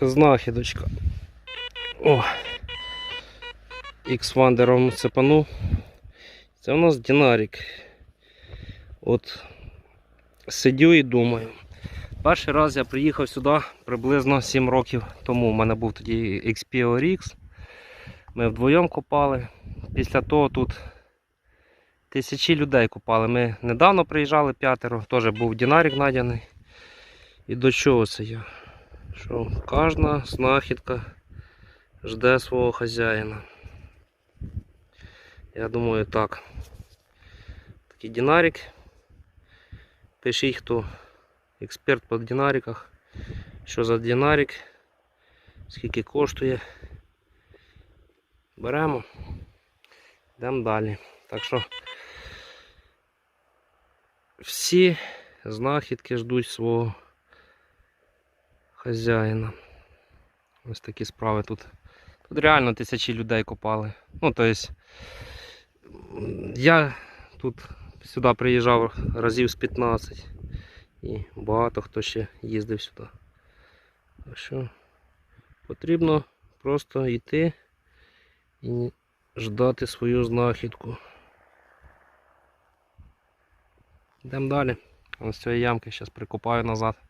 знахідочка. О! X вандером цепану. Це у нас динарик. От сидю і думаю. Перший раз я приїхав сюди приблизно 7 років тому. У мене був тоді XPO RX. Ми вдвоєм копали. Після того тут тисячі людей купали. Ми недавно приїжджали п'ятеро, теж був динарик надяний. І до чого це я? Що кожна знахідка жде свого хазяїна. Я думаю так. Такий динарик. Пишіть, хто експерт по динариках. Що за динарик, скільки коштує. Беремо. Йдемо далі. Так що всі знахідки ждуть свого хазяїна. Ось такі справи тут. Тут реально тисячі людей копали. Ну, тобто, я тут сюди приїжджав разів з 15. І багато хто ще їздив сюди. Так що потрібно просто йти і ждати свою знахідку. Йдемо далі. Ось цієї ямки зараз прикопаю назад.